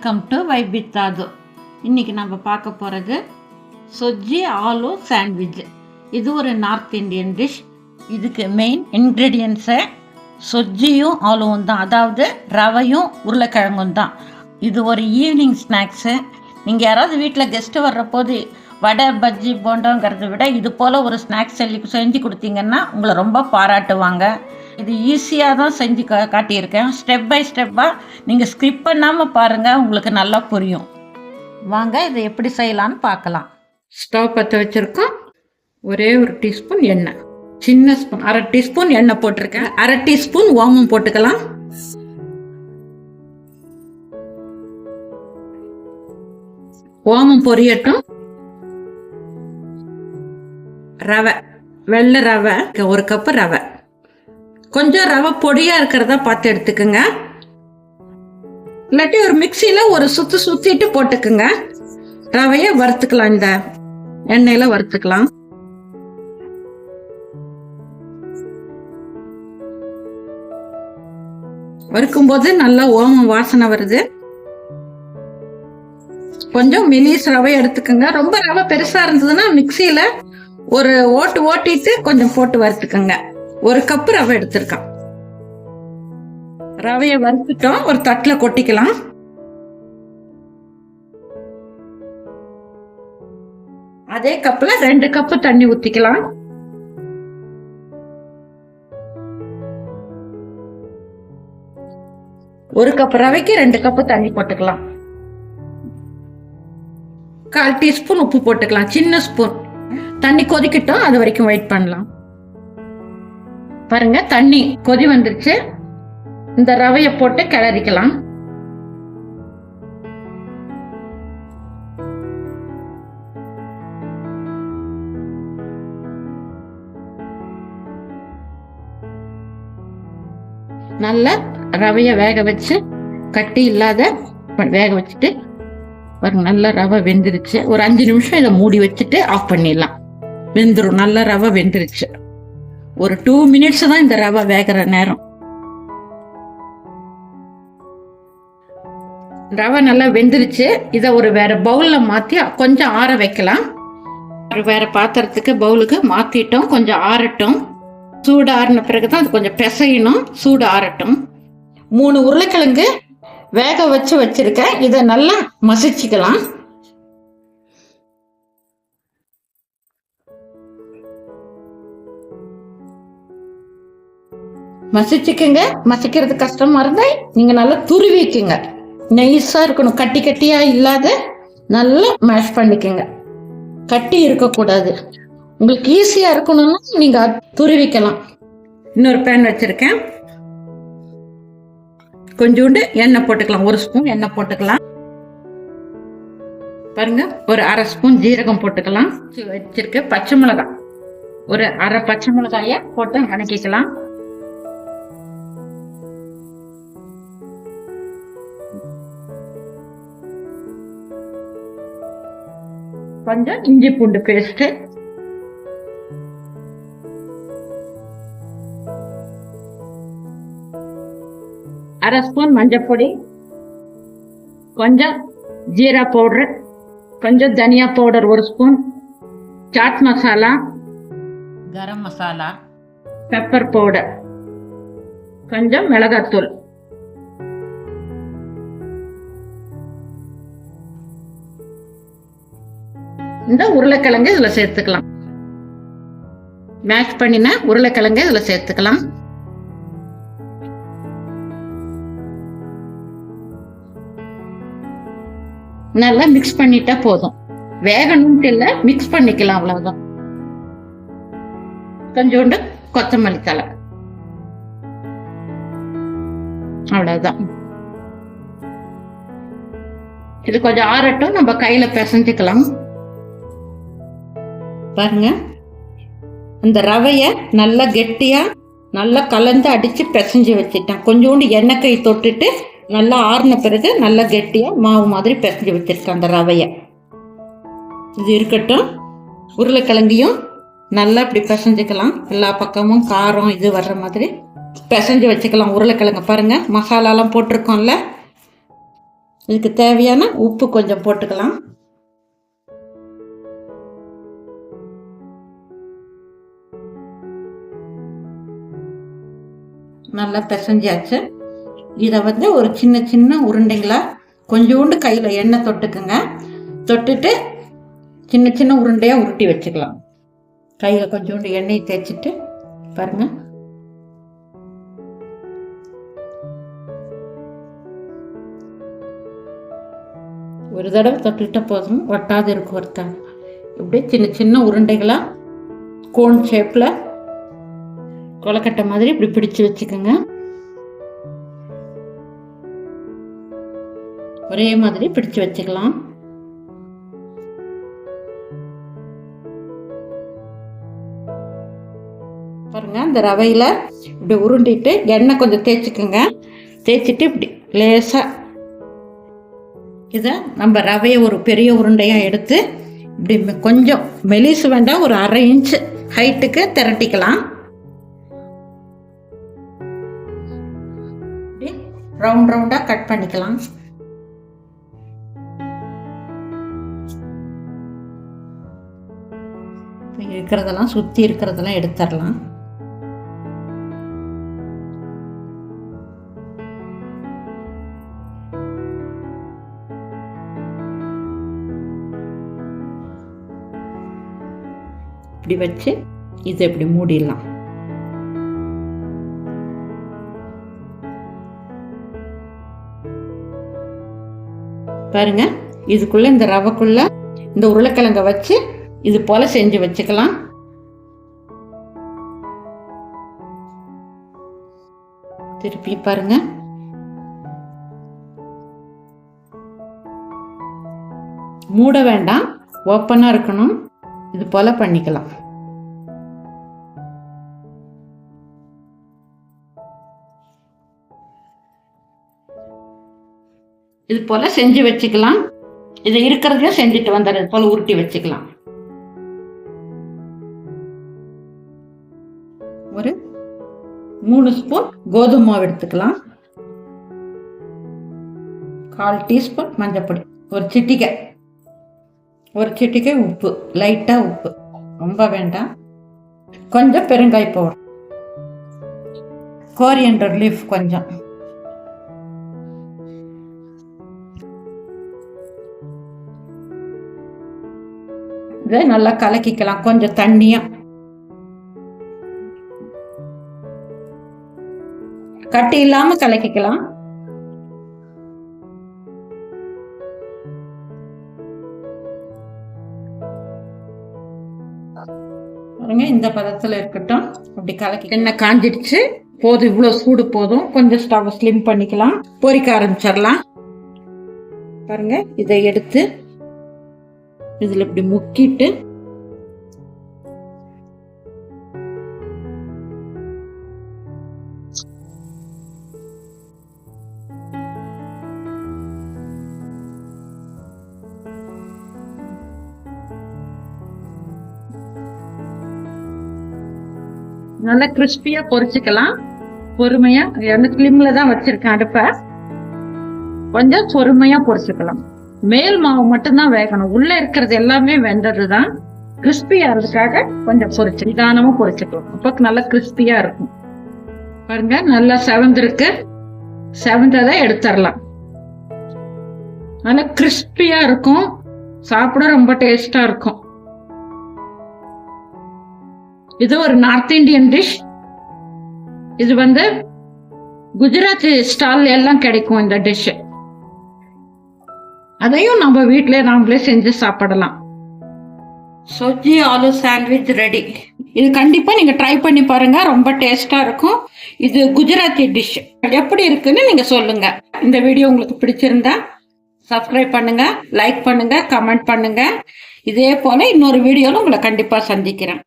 Welcome to வைபித்தாது இன்னைக்கு நம்ம பார்க்க போகிறது சொஜ்ஜி ஆலு சாண்ட்விச் இது ஒரு நார்த் இந்தியன் டிஷ் இதுக்கு மெயின் இன்க்ரீடியன்ஸை சொஜ்ஜியும் ஆலுவும் தான். அதாவது ரவையும் உருளைக்கிழங்கும் தான். இது ஒரு ஈவினிங் ஸ்நாக்ஸு நீங்கள் யாராவது வீட்டில் கெஸ்ட்டு வர்றபோது வடை பஜ்ஜி போண்டோங்கிறத விட இது போல் ஒரு ஸ்நாக்ஸ் செஞ்சு கொடுத்தீங்கன்னா உங்களை ரொம்ப பாராட்டுவாங்க. இது ஈஸியாக தான் செஞ்சு கா காட்டியிருக்கேன். ஸ்டெப் பை ஸ்டெப்பாக நீங்கள் ஸ்கிப் பண்ணாமல் பாருங்கள் உங்களுக்கு நல்லா புரியும். வாங்க இதை எப்படி செய்யலான்னு பார்க்கலாம். ஸ்டவ் பற்ற வச்சுருக்கோம். ஒரே ஒரு டீஸ்பூன் எண்ணெய். சின்ன ஸ்பூன் அரை டீஸ்பூன் எண்ணெய் போட்டிருக்கேன். அரை டீஸ்பூன் ஓமம் போட்டுக்கலாம். ஓமம் பொரியட்டும். ரவை வெள்ளை ரவை ஒரு கப்பு ரவை. கொஞ்சம் ரவை பொடியா இருக்கிறதா பார்த்து எடுத்துக்கோங்க. இல்லாட்டி ஒரு மிக்சியில ஒரு சுத்து சுத்திட்டு போட்டுக்குங்க. ரவையை வறுத்துக்கலாம் இந்த எண்ணெயில வறுத்துக்கலாம். வறுக்கும்போது நல்லா ஓமம் வாசனை வருது. கொஞ்சம் மெலிஸ் ரவை எடுத்துக்கோங்க. ரொம்ப ரவை பெருசா இருந்ததுன்னா மிக்சியில ஒரு ஓட்டு ஓட்டிட்டு கொஞ்சம் போட்டு வறுத்துக்கோங்க. ஒரு கப்பு ரவை எடுத்திருக்கான். ரவையை வறுத்துட்டோம். ஒரு தட்டில் கொட்டிக்கலாம். அதே கப்ல ரெண்டு கப்பு தண்ணி ஊத்திக்கலாம். ஒரு கப் ரவைக்கு ரெண்டு கப்பு தண்ணி போட்டுக்கலாம். கால் டீஸ்பூன் உப்பு போட்டுக்கலாம். சின்ன ஸ்பூன். தண்ணி கொதிக்கட்டும். அது வரைக்கும் வெயிட் பண்ணலாம். பாருங்க தண்ணி கொதி வந்துருச்சு. இந்த ரவையை போட்டு கிளறிக்கலாம். நல்லா ரவையை வேக வச்சு கட்டி இல்லாத வேக வச்சுட்டு பாருங்க நல்லா ரவை வெந்துருச்சு. ஒரு அஞ்சு நிமிஷம் இதை மூடி வச்சுட்டு ஆஃப் பண்ணிடலாம். வெந்துடும் நல்லா ரவை வெந்துருச்சு. ஒரு டூ மினிட்ஸ் தான் இந்த ரவை வேகிற நேரம். ரவை நல்லா வெந்துருச்சு. இதை ஒரு வேற பவுலில் மாற்றி கொஞ்சம் ஆற வைக்கலாம். ஒரு வேற பாத்திரத்துக்கு பவுலுக்கு மாற்றிட்டோம் கொஞ்சம் ஆறட்டும். சூடு ஆறின பிறகு தான் அது கொஞ்சம் பிசையணும். சூடு ஆறட்டும். மூணு உருளைக்கிழங்கு வேக வச்சு வச்சுருக்கேன். இதை நல்லா மசிச்சுக்கலாம். மசிச்சுக்குங்க. மசிக்கிறது கஷ்டமா இருந்தா நீங்க நல்லா துருவிக்குங்க நைஸா இருக்கணும். கட்டி கட்டியா இல்லாத நல்லா மேஷ் பண்ணிக்கோங்க. கட்டி இருக்கக்கூடாது. உங்களுக்கு ஈஸியா இருக்கணும்னா நீங்க துருவிக்கலாம் இன்னொரு பேன் வச்சிருக்கேன். கொஞ்சோண்டு எண்ணெய் போட்டுக்கலாம். ஒரு ஸ்பூன் எண்ணெய் போட்டுக்கலாம். பாருங்க ஒரு அரை ஸ்பூன் ஜீரகம் போட்டுக்கலாம். வச்சிருக்க பச்சை மிளகாய். ஒரு அரை பச்சை மிளகாய போட்டு வணக்கிக்கலாம். கொஞ்சம் இஞ்சி பூண்டு பேஸ்ட் அரை ஸ்பூன் மஞ்சள் பொடி. கொஞ்சம் ஜீரா பவுடர். கொஞ்சம் தனியா பவுடர் ஒரு spoon. Chaat masala. Garam masala. Pepper powder. கொஞ்சம் மிளகாத்தூள். இந்த உருளைக்கிழங்கு இதுல சேர்த்துக்கலாம். மேஷ் பண்ணின உருளைக்கிழங்கு இதுல சேர்த்துக்கலாம். நல்லா மிக்ஸ் பண்ணிட்டா போதும். வேகணும்ட்டு இல்ல மிக்ஸ் பண்ணிக்கலாம் அவ்வளவுதான். கொஞ்சோண்டு கொத்தமல்லி தலை அவ்வளவுதான். இது கொஞ்சம் ஆறட்டும் நம்ம கையில பிசைஞ்சுக்கலாம். பாருங்க. அந்த ரவையை நல்லா கெட்டியாக நல்லா கலந்து அடித்து பிசைஞ்சு வச்சுட்டேன். கொஞ்சோண்டு எண்ணெய் கை தொட்டுட்டு நல்லா ஆறின பிறகு நல்லா கெட்டியாக மாவு மாதிரி பிசைஞ்சு வச்சுருக்கேன் அந்த ரவையை. இது இருக்கட்டும். உருளைக்கிழங்கையும் நல்லா இப்படி பிசைஞ்சுக்கலாம். எல்லா பக்கமும் காரம் இது வர்ற மாதிரி பிசைஞ்சு வச்சுக்கலாம் உருளைக்கிழங்க. பாருங்கள் மசாலாலாம் போட்டிருக்கோம்ல. இதுக்கு தேவையான உப்பு கொஞ்சம் போட்டுக்கலாம். நல்லா பிசைஞ்சாச்சு. இதை வந்து ஒரு சின்ன சின்ன உருண்டைங்களா கொஞ்சோண்டு கையில் எண்ணெய் தொட்டுக்குங்க. தொட்டுட்டு சின்ன சின்ன உருண்டையாக உருட்டி வச்சுக்கலாம். கையில் கொஞ்சோண்டு எண்ணெய் தேய்ச்சிட்டு பாருங்க. ஒரு தடவை தொட்டுக்கிட்ட போதும். ஒட்டாது இருக்கும் ஒருத்தன். இப்படி சின்ன சின்ன உருண்டைகளாக கோன் ஷேப்பில் கொலக்கட்டை மாதிரி இப்படி பிடிச்சு வச்சுக்கோங்க. ஒரே மாதிரி பிடிச்சு வச்சுக்கலாம். பாருங்க இந்த ரவையில் இப்படி உருண்டிட்டு எண்ணெய் கொஞ்சம் தேய்ச்சிக்கோங்க. தேய்ச்சிட்டு இப்படி லேசாக இதை நம்ம ரவையை ஒரு பெரிய உருண்டையாக எடுத்து இப்படி கொஞ்சம் மெலிசு வேண்டாம் ஒரு அரை இன்ச்சு ஹைட்டுக்கு திரட்டிக்கலாம். ரவுண்ட் ரவுண்டாக கட் பண்ணிக்கலாம். இருக்கிறதெல்லாம் சுற்றி இருக்கிறதெல்லாம் எடுத்துடலாம். இப்படி வச்சு இதை இப்படி மூடிடலாம். பாருங்க இதுக்குள்ள இந்த ரவைக்குள்ள இந்த உருளைக்கிழங்க வச்சு இது போல செஞ்சு வச்சுக்கலாம். திருப்பி பாருங்க. மூட வேண்டாம் ஓப்பனாக இருக்கணும். இது போல பண்ணிக்கலாம். இது போல் செஞ்சு வச்சுக்கலாம். இது இருக்கிறதையும் செஞ்சுட்டு வந்துடுறது போல் உருட்டி வச்சுக்கலாம். ஒரு மூணு ஸ்பூன் கோதுமை மாவு எடுத்துக்கலாம். கால் டீஸ்பூன் மஞ்சப்பொடி ஒரு சிட்டிகை. ஒரு சிட்டிகை உப்பு. லைட்டாக உப்பு. ரொம்ப வேண்டாம். கொஞ்சம் பெருங்காய் பவுடர். கோரியண்டர் லீஃப் கொஞ்சம். இதை நல்லா கலக்கிக்கலாம். கொஞ்சம் தண்ணியா. கட்டி இல்லாம கலக்கிக்கலாம். பாருங்க இந்த பதத்துல இருக்கட்டும். அப்படி கலக்கி எண்ணெய் காஞ்சிடுச்சு. போதும் இவ்வளோ சூடு போதும். கொஞ்சம் ஸ்டவ் ஸ்லிம் பண்ணிக்கலாம். பொரிக்க ஆரம்பிச்சிடலாம். பாருங்க இதை எடுத்து இதில் இப்படி முக்கிட்டு நல்லா கிறிஸ்பியா பொரிச்சுக்கலாம் பொறுமையா. அந்த கிளிம்ல தான் வச்சிருக்கேன் அடுப்பை. கொஞ்சம் பொறுமையா பொரிச்சுக்கலாம் மேல் மாவு மட்டும்தான் வேகணும். உள்ள இருக்கிறது எல்லாமே வெந்தது தான் கிறிஸ்பி ஆகிறதுக்காக கொஞ்சம் பொரிச்சு நிதானமா பொரிச்சுக்கலாம் அப்போ நல்லா கிறிஸ்பியா இருக்கும். பாருங்க நல்லா செவந்திருக்கு செவந்ததை எடுத்துடலாம். நல்லா கிறிஸ்பியா இருக்கும். சாப்பிட ரொம்ப டேஸ்டா இருக்கும். இது ஒரு நார்த் இந்தியன் டிஷ். இது வந்து குஜராத் ஸ்டால் எல்லாம் கிடைக்கும் இந்த டிஷ்ஷு. அதையும் நம்ம வீட்டிலே நாமளே செஞ்சு சாப்பிடலாம். சொஜ்ஜி ஆலு சாண்ட்விச் ரெடி இது கண்டிப்பாக நீங்கள் ட்ரை பண்ணி பாருங்கள் ரொம்ப டேஸ்ட்டாக இருக்கும். இது குஜராத்தி டிஷ் எப்படி இருக்குன்னு நீங்கள் சொல்லுங்கள் இந்த வீடியோ உங்களுக்கு பிடிச்சிருந்தா சப்ஸ்கிரைப் பண்ணுங்கள் லைக் பண்ணுங்கள் கமெண்ட் பண்ணுங்கள் இதே போல் இன்னொரு வீடியோவில் உங்களை கண்டிப்பாக சந்திக்கிறேன்.